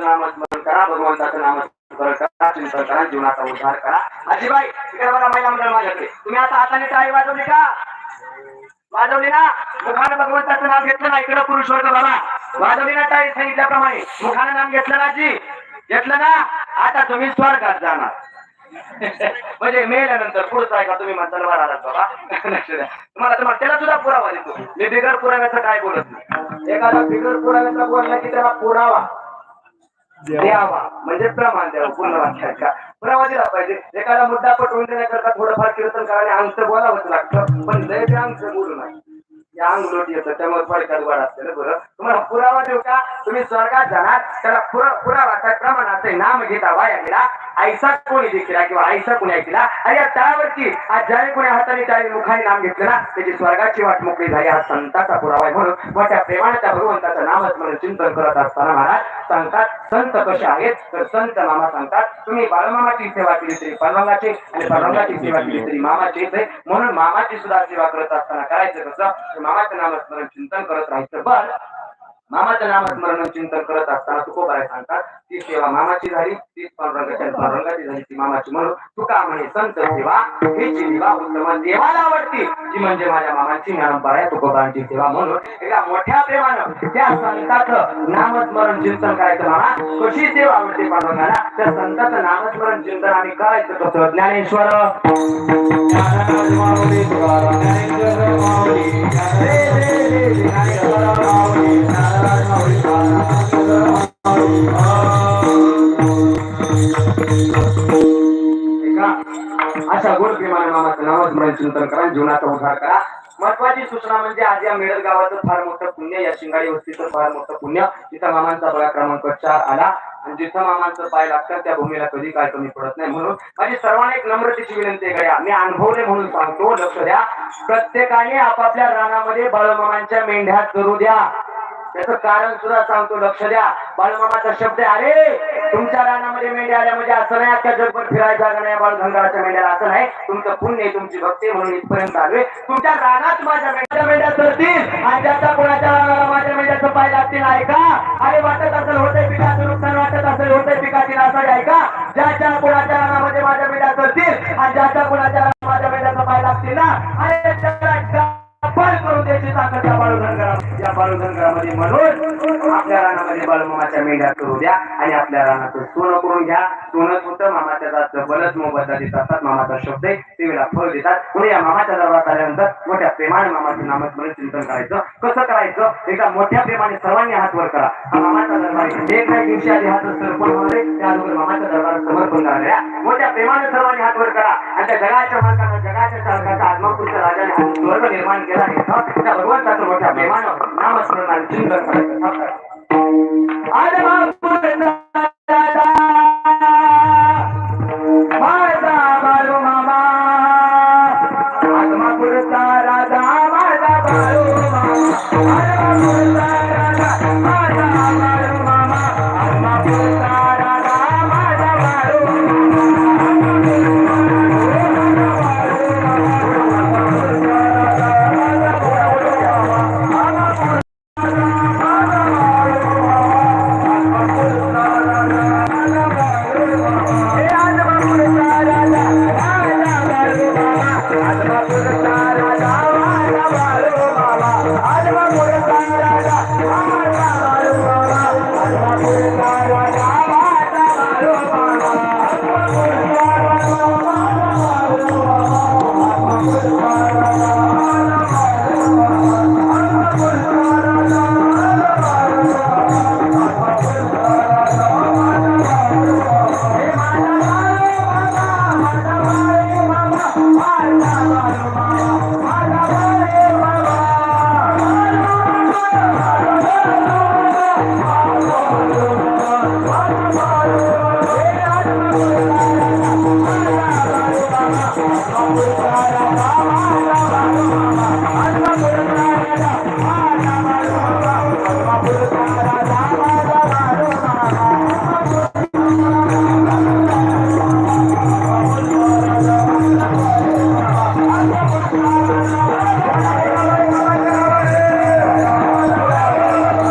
भगवंताचं नामस्मरण करा भगवंताचं नामस्मरण करा चिंतन करा जीवनाचा उद्धार करा. आजीबाई इकडे बघा महिला मंडळ माझ्याकडे. तुम्ही आता हाताने टाळी वाजवली का? वाजवली ना? मुखाने भगवंताचं नाव घेतलं ना इकडे पुरुष वर्ग बाबा. वाजवली ना टाळी सांगितल्याप्रमाणे. मुखाने नाम घेतलं ना जी घेतलं ना? आता तुम्ही स्वर्गात जाणार. म्हणजे मेल्यानंतर पुढचं आहे का तुम्ही म्हणताल आलात बाबा. तुम्हाला तुम्हाला त्याला सुद्धा पुरावा देतो. मी बिगर पुराव्याचं काय बोलत नाही. एखादा बिगर पुराव्याचा बोलला की त्याला पुरावा. द्यावा. म्हणजे प्रमाण द्यावं पूर्ण वाक्याच्या पुरावा दिला पाहिजे. एखादा मुद्दा पटवून देण्याकरता थोडंफार कीर्तन करायला अंगचं बोलावंच लागतं पण लय बी अंगचं बोलू नाही. त्या अंग लोट येतं त्यामुळे थोडक्यात वाढ असते ना बरं तुम्हाला पुरावा देऊ का? तुम्ही स्वर्गात जाणार त्याला पुरा त्या प्रमाणात नाम घेता वाया गेला ऐसा कोणी देखील किंवा ऐसा कोणी ऐकला? आणि या तळावरती आज ज्याने कोणी हाताने टाळी मुखाने नाम घेतलं ना त्याची स्वर्गाची वाट मोकळी झाली. हा संताचा पुरावा आहे म्हणून मोठ्या प्रेमाने त्या भगवंताचं नामस्मरण चिंतन करत असताना महाराज सांगतात संत कसे आहेत? तर संत मामा सांगतात तुम्ही बाळमामाची सेवा केली तरी पालवांगाची आणि पालवांगाची सेवा केली तरी मामाची. म्हणून मामाची सुद्धा सेवा करत असताना करायचं कसं? तर नामस्मरण चिंतन करत राहायचं. मामाच्या मामाचं नामस्मरण चिंतन करत असताना तुकोबाय सांगतात ती सेवा मामाची झाली ती पांडुरंगाची पांडुरंगाची झाली ती मामाची म्हणून तुका म्हणे संत सेवा हिची सेवा उत्तम देवाला आवडती ती म्हणजे माझ्या मामाची ज्ञानपरा आहे तुकोबारांची सेवा म्हणून एका मोठ्या प्रेमानं त्या संताचं नामस्मरण चिंतन करायचं मामा कशी सेवा आवडते पांडुरंगाला त्या संताचं नामस्मरण चिंतन आम्ही करायचं कसं ज्ञानेश्वर ज्ञानेश्वर माऊली, अशा गोड प्रेमाने मामाचं चिंतन करा जीवनाचा उद्धार करा. महत्वाची सूचना म्हणजे आज या मेळल गावाचं फार मोठं पुण्य या शिंगाडी वस्तीचं फार मोठं पुण्य. तिथं मामांचा बळा क्रमांक चार आला आणि जिथं मामांचं पाय लागतं त्या भूमीला कधी काय कमी पडत नाही. म्हणून माझी सर्वांना एक नम्रतेची विनंती आहे गड्या. मी अनुभवले म्हणून सांगतो लक्ष द्या. प्रत्येकाने आपापल्या रानामध्ये बाळमामांच्या मेंढ्या करू द्या. त्याचं कारण सुद्धा सांगतो लक्ष द्या. बाळमामाचा शब्द अरे तुमच्या रानामध्ये मेंढ्या आल्या म्हणजे असं नाही आता जगभर फिरायला जागा नाही बाळगंगाच्या मेंढ्याला असं नाही. तुमचं पुण्य तुमची भक्ती म्हणून इथपर्यंत आलोय तुमच्या रानात माझ्या मेंढ्या मेंढ्या चढतील आणि त्याचा कोणाच्या रानाला माझ्या मेंढ्याचं पाय लागतील ऐका. अरे वाटत या करामध्ये म्हणून आपल्या रानामध्ये बालमामाच्या मेंढ्या करू द्या आणि आपल्या रानाचं सोनं करून घ्या. सोनं होतं मामाच्या जातं बलच मोबदला देत असतात. मामाचा शब्द आहे वेळा फळ देतात. म्हणून या मामाच्या दरबारात आल्यानंतर मोठ्या प्रेमाने मामाचं नामस्मरण चिंतन करायचं. कसं करायचं? एकदा मोठ्या प्रेमाने सर्वांनी हात वर करा. हा मामाचा दरबार आहे. एक नाही दिवशी आधी हात समर्पण होणार आहे त्या अगोदर मामाच्या दरबारात समर्पण करणाऱ्या मोठ्या प्रेमाने सर्वांनी हात वर करा. आणि त्या जगाच्या मालकानं जगाच्या चालकाचा आत्मापुरुष राजा हा स्वर्ग निर्माण केला आहे त्या भगवंताचं मोठ्या प्रेमानं नामस्मरणाने चिंतन करायचं